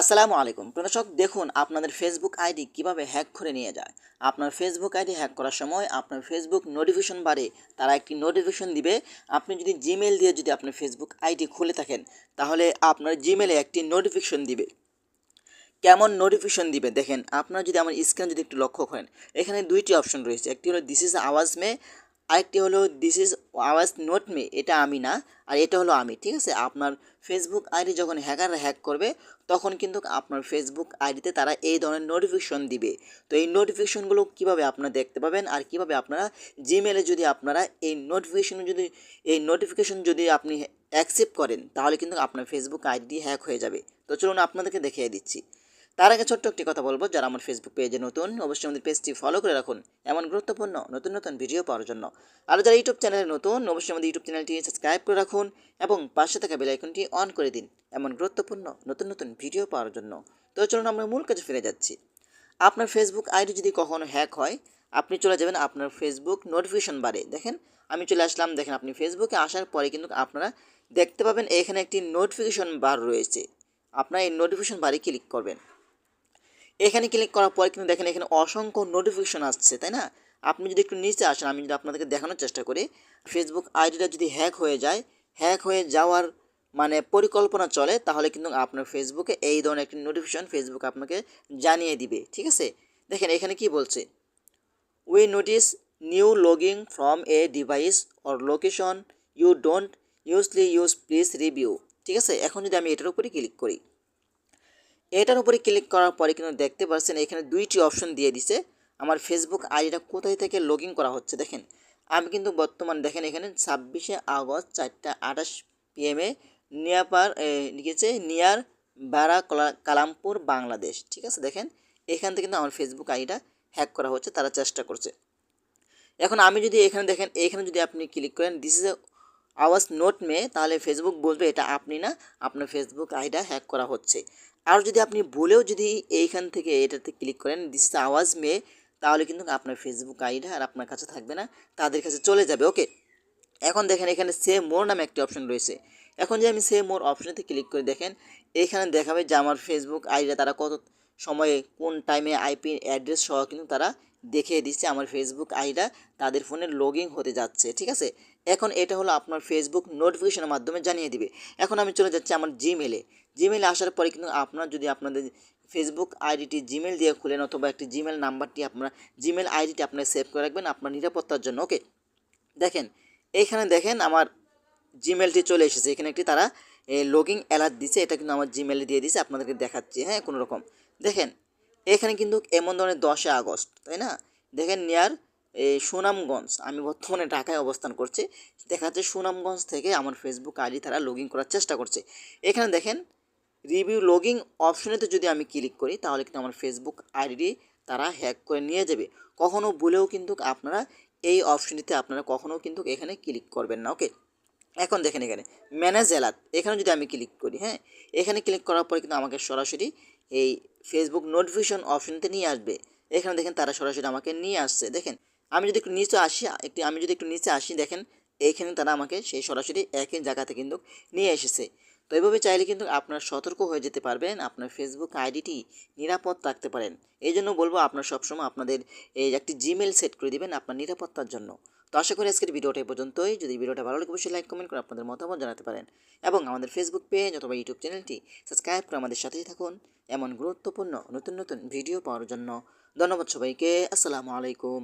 আসসালামু আলাইকুম। প্রদর্শক দেখুন আপনাদের ফেসবুক আইডি কীভাবে হ্যাক করে নিয়ে যায়। আপনার ফেসবুক আইডি হ্যাক করার সময় আপনার ফেসবুক নোটিফিকেশন বারে তারা একটি নোটিফিকেশন দিবে। আপনি যদি জিমেল দিয়ে যদি আপনার ফেসবুক আইডি খুলে থাকেন, তাহলে আপনার জিমেলে একটি নোটিফিকেশন দিবে। কেমন নোটিফিকেশন দিবে? দেখেন, আপনারা যদি আমার স্ক্রিন যদি একটু লক্ষ্য করেন, এখানে দুইটি অপশন রয়েছে। একটি হলো দিস ইজ আওয়াজ মে আরেকটি হলো this is was not me এটা আমি না, আর এটা হলো আমি, ঠিক আছে? আপনার ফেসবুক আইডি যখন হ্যাকাররা হ্যাক করবে, তখন কিন্তু আপনার ফেসবুক আইডিতে তারা এই ধরনের নোটিফিকেশন দিবে। তো এই নোটিফিকেশনগুলো কীভাবে আপনারা দেখতে পাবেন, আর কীভাবে আপনারা জিমেলে যদি আপনারা এই নোটিফিকেশন যদি, এই নোটিফিকেশন যদি আপনি অ্যাকসেপ্ট করেন, তাহলে কিন্তু আপনার ফেসবুক আইডি হ্যাক হয়ে যাবে। তো চলুন আপনাদেরকে দেখিয়ে দিচ্ছি। তার আগে ছোট্ট একটি কথা বলব। যারা আমার ফেসবুক পেজে নতুন, অবশ্যই আমাদের পেজটি ফলো করে রাখুন। এমন গুরুত্বপূর্ণ, নতুন নতুন ভিডিও পাওয়ার জন্য। আর যারা ইউটিউব চ্যানেলে নতুন, অবশ্যই আমাদের ইউটিউব চ্যানেলটি সাবস্ক্রাইব করে রাখুন এবং পাশে থাকা বেল আইকনটি অন করে দিন। এমন গুরুত্বপূর্ণ, নতুন নতুন ভিডিও পাওয়ার জন্য। তো চলুন আমরা মূল কাজে ফিরে যাচ্ছি। আপনার ফেসবুক আইডি যদি কখনো হ্যাক হয়, আপনি চলে যাবেন আপনার ফেসবুক নোটিফিকেশন বারে দেখেন, আমি চলে আসলাম, দেখেন আপনি ফেসবুকে আসার পরে কিন্তু আপনারা দেখতে পাবেন এখানে একটি নোটিফিকেশন বার রয়েছে। আপনারা এই নোটিফিকেশন বারে ক্লিক করবেন। এখানে ক্লিক করার পর কিন্তু দেখেন এখানে অসংখ্য নোটিফিকেশন আসছে, তাই না? আপনি যদি একটু নিচে আসেন, আমি যদি আপনাদেরকে দেখানোর চেষ্টা করি ফেসবুক আইডিটা যদি হ্যাক হয়ে যায় হ্যাক হয়ে যাওয়ার মানে পরিকল্পনা চলে, তাহলে কিন্তু আপনার ফেসবুকে এই ধরনের একটি নোটিফিকেশন ফেসবুক আপনাকে জানিয়ে দিবে, ঠিক আছে? দেখেন এখানে কি বলছে? We notice new logging from a device or location you don't usually use please review ঠিক আছে? এখন যদি আমি এটার উপরে ক্লিক করি এটার উপরে ক্লিক করার পরে কিন্তু দেখতে পাচ্ছেন এখানে দুইটি অপশন দিয়ে দিছে। আমার ফেসবুক আইডিটা কোথায় থেকে লগ করা হচ্ছে দেখেন। আমি কিন্তু বর্তমান দেখেন এখানে ছাব্বিশে আগস্ট চারটা আঠাশ পিএমে নিয়াপার লিখেছে নিয়ার বারা কালামপুর, বাংলাদেশ। ঠিক আছে দেখেন, এখান থেকে কিন্তু আমার ফেসবুক আইডিটা হ্যাক করা হচ্ছে, তারা চেষ্টা করছে। এখন আমি যদি এখানে দেখেন, এখানে যদি আপনি ক্লিক করেন this is was not me তাহলে ফেসবুক বলবে এটা আপনি না, আপনার ফেসবুক আইডিটা হ্যাক করা হচ্ছে। আর যদি আপনি বলেও যদি এইখান থেকে এটাতে ক্লিক করেন দিস আওয়াজ মে তাহলে কিন্তু আপনার ফেসবুক আইডি আর আপনার কাছে থাকবে না, তাদের কাছে চলে যাবে ওকে এখন দেখেন এখানে সে মোর নামে একটি অপশন রয়েছে। এখন যে আমি সে মোর অপশনেতে ক্লিক করে, দেখেন এখানে দেখাবে যে আমার ফেসবুক আইডিটা তারা কত সময়ে, কোন টাইমে আইপি অ্যাড্রেস সহ কিন্তু তারা দেখিয়ে দিচ্ছে, আমার ফেসবুক আইডিটা তাদের ফোনে লগ হতে যাচ্ছে, ঠিক আছে? এখন এটা হলো আপনার ফেসবুক নোটিফিকেশনের মাধ্যমে জানিয়ে দিবে। এখন আমি চলে যাচ্ছি আমার জিমেলে জিমেলে আসার পরে কিন্তু আপনার যদি আপনাদের ফেসবুক আইডিটি জিমেল দিয়ে খুলেন অথবা একটি জিমেল নাম্বারটি আপনার জিমেল আইডিটি আপনার সেভ করে রাখবেন আপনার নিরাপত্তার জন্য ওকে দেখেন এইখানে দেখেন আমার জিমেলটি চলে এসেছে। এখানে একটি তারা লগিং অ্যালার্ট দিছে। এটা কিন্তু আমার জিমেলে দিয়ে দিছে। আপনাদেরকে দেখাচ্ছি হ্যাঁ কোনো রকম দেখেন, এখানে কিন্তু এমন ধরনের দশই আগস্ট, তাই না? দেখেন নিয়ার সুনামগঞ্জ। আমি বর্তমানে ঢাকায় অবস্থান করছি। দেখা যাচ্ছে সুনামগঞ্জ থেকে আমার ফেসবুক আইডি তারা লগ ইন করার চেষ্টা করছে। এখানে দেখেন রিভিউ লগিং অপশনেতে যদি আমি ক্লিক করি, তাহলে কিন্তু আমার ফেসবুক আইডি তারা হ্যাক করে নিয়ে যাবে। কখনও ভুলেও কিন্তু আপনারা এই অপশনটিতে আপনারা কখনও কিন্তু এখানে ক্লিক করবেন না ওকে এখন দেখেন এখানে ম্যানেজ অ্যালার্ট এখানে যদি আমি ক্লিক করি হ্যাঁ? এখানে ক্লিক করার পরে কিন্তু আমাকে সরাসরি এই ফেসবুক নোটিফিকেশন অপশনতে নিয়ে আসবে। এখানে দেখেন তারা সরাসরি আমাকে নিয়ে আসছে। দেখেন আমি যদি একটু নিচে আসি, একটি, আমি যদি একটু নিচে আসি, দেখেন এইখানে তারা আমাকে সেই সরাসরি একই জায়গাতে কিন্তু নিয়ে এসেছে। তো এইভাবে চাইলে কিন্তু আপনার সতর্ক হয়ে যেতে পারবেন, আপনার ফেসবুক আইডিটি নিরাপদ রাখতে পারেন। এই জন্য বলব আপনার সবসময় আপনাদের এই একটি জিমেল সেট করে দিবেন আপনার নিরাপত্তার জন্য। তো আশা করি আজকের ভিডিওটা এই পর্যন্তই। যদি ভিডিওটা ভালো লাগে, অবশ্যই লাইক কমেন্ট করে আপনাদের মতামত জানাতে পারেন। এবং আমাদের ফেসবুক পেজ অথবা ইউটিউব চ্যানেলটি সাবস্ক্রাইব করে আমাদের সাথেই থাকুন এমন গুরুত্বপূর্ণ নতুন নতুন ভিডিও পাওয়ার জন্য। ধন্যবাদ সবাইকে। আসসালামু আলাইকুম।